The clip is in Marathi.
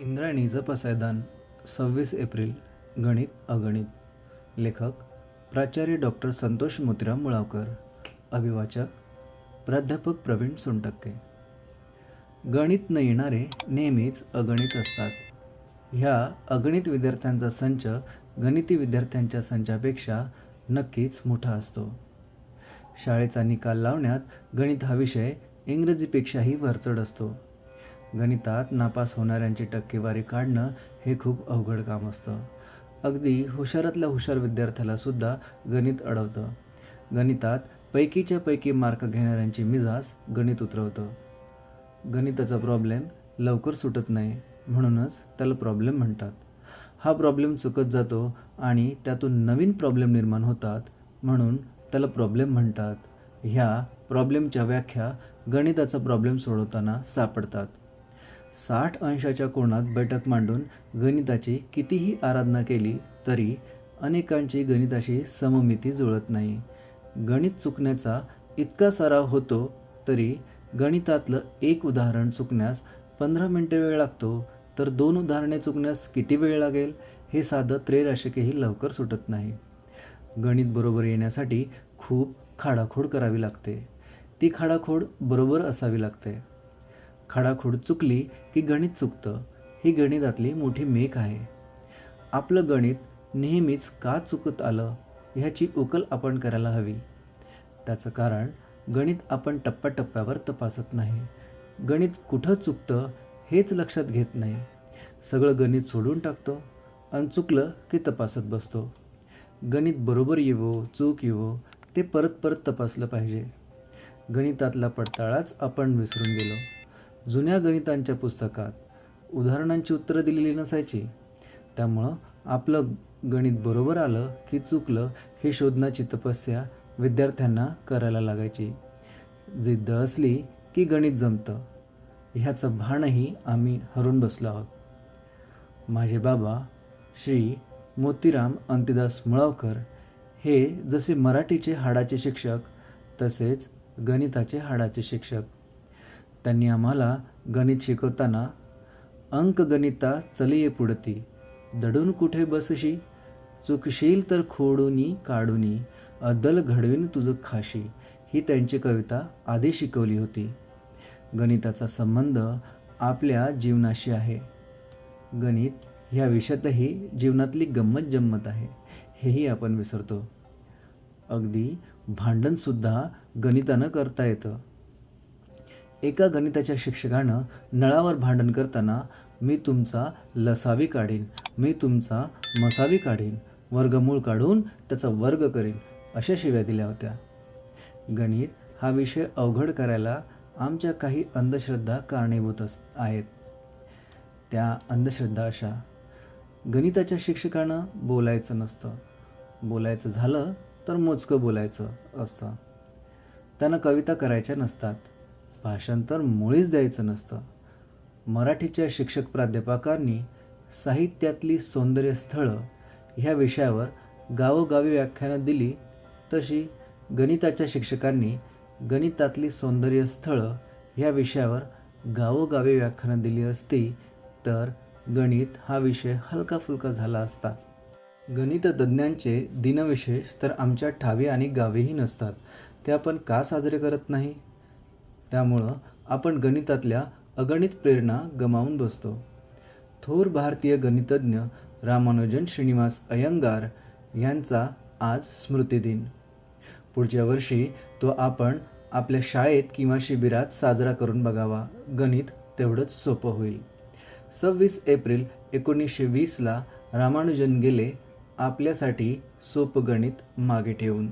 इंद्रायणीचं पसायदान सव्वीस एप्रिल गणित अगणित. लेखक प्राचार्य डॉक्टर संतोष मोतीराम मुळावकर. अभिवाचक प्राध्यापक प्रवीण सोनटक्के. गणित न येणारे नेहमीच अगणित असतात. ह्या अगणित विद्यार्थ्यांचा संच गणिती विद्यार्थ्यांच्या संचापेक्षा नक्कीच मोठा असतो. शाळेचा निकाल लावण्यात गणित हा विषय इंग्रजीपेक्षाही वरचढ असतो. गणितात नापास होणाऱ्यांची टक्केवारी काढणं हे खूप अवघड काम असतं. अगदी हुशारातल्या हुशार विद्यार्थ्यालासुद्धा गणित अडवतं. गणितात पैकीच्या पैकी मार्क घेणाऱ्यांची मिजास गणित उतरवतं. गणिताचा प्रॉब्लेम लवकर सुटत नाही म्हणूनच त्याला प्रॉब्लेम म्हणतात. हा प्रॉब्लेम चुकत जातो आणि त्यातून नवीन प्रॉब्लेम निर्माण होतात म्हणून त्याला प्रॉब्लेम म्हणतात. ह्या प्रॉब्लेमच्या व्याख्या गणिताचा प्रॉब्लेम सोडवताना सापडतात. साठ अंशाच्या कोणात बैठक मांडून गणिताची कितीही आराधना केली तरी अनेकांची गणिताशी सममिती जुळत नाही. गणित चुकण्याचा इतका सराव होतो तरी गणितातलं एक उदाहरण चुकण्यास पंधरा मिनटे वेळ लागतो तर दोन उदाहरणे चुकण्यास किती वेळ लागेल हे साधं त्रैराशिकही लवकर सुटत नाही. गणित बरोबर येण्यासाठी खूप खाडाखोड करावी लागते. ती खाडाखोड बरोबर असावी लागते. खडाखोड चुकली की गणित चुकतं. ही गणितातली मोठी मेक आहे. आपलं गणित नेहमीच का चुकत आलं ह्याची उकल आपण करायला हवी. त्याचं कारण गणित आपण टप्प्याटप्प्यावर तपासत नाही. गणित कुठं चुकतं हेच लक्षात घेत नाही. सगळं गणित सोडून टाकतो आणि चुकलं की तपासत बसतो. गणित बरोबर येवो चूक येवो ते परत परत तपासलं पाहिजे. गणितातला पडताळाच आपण विसरून गेलो. जुन्या गणितांच्या पुस्तकात उदाहरणांची उत्तरं दिलेली नसायची. त्यामुळं आपलं गणित बरोबर आलं की चुकलं हे शोधण्याची तपस्या विद्यार्थ्यांना करायला लागायची. जिद्द असली की गणित जमतं ह्याचं भानही आम्ही हरून बसलो आहोत. माझे बाबा श्री मोतीराम अंतिदास मुळावकर हे जसे मराठीचे हाडाचे शिक्षक तसेच गणिताचे हाडाचे शिक्षक. त्यांनी आम्हाला गणित शिकवताना अंकगणिता चलिये पुढती. दडून कुठे बसशी? चुकशील तर खोडूनी काढूनी. अद्दल घडवीन तुझं खाशी. ही त्यांची कविता आधी शिकवली होती. गणिताचा संबंध आपल्या जीवनाशी आहे. गणित ह्या विषयातही जीवनातली गंमत जम्मत आहे. हेही आपण विसरतो. अगदी भांडणसुद्धा गणितानं करता येतं. एका गणिताच्या शिक्षकानं नळावर भांडण करताना मी तुमचा लसावी काढीन मी तुमचा मसावी काढीन वर्गमूळ काढून त्याचा वर्ग करीन अशा शिव्या दिल्या होत्या. गणित हा विषय अवघड करायला आमच्या काही अंधश्रद्धा कारणीभूत अस आहेत. त्या अंधश्रद्धा अशा. गणिताच्या शिक्षकानं बोलायचं नसतं. बोलायचं झालं तर मोजकं बोलायचं असतं. त्यांना कविता करायच्या नसतात. भाषांतर मुळीच द्यायचं नसतं. मराठीच्या शिक्षक प्राध्यापकांनी साहित्यातली सौंदर्य स्थळं ह्या विषयावर गावोगावी व्याख्यानं दिली तशी गणिताच्या शिक्षकांनी गणितातली सौंदर्य स्थळं ह्या विषयावर गावोगावी व्याख्यानं दिली असती तर गणित हा विषय हलका फुलका झाला असता. गणिततज्ज्ञांचे दिनविशेष तर आमच्या ठावी आणि गावीही नसतात. ते आपण का साजरे करत नाही? त्यामुळं आपण गणितातल्या अगणित प्रेरणा गमावून बसतो. थोर भारतीय गणितज्ञ रामानुजन श्रीनिवास अयंगार यांचा आज स्मृतिदिन पुढच्या वर्षी तो आपण आपल्या शाळेत किंवा शिबिरात साजरा करून बघावा. गणित तेवढंच सोपं होईल. सव्वीस एप्रिल एकोणीसशे वीसला रामानुजन गेले आपल्यासाठी सोपं गणित मागे ठेवून.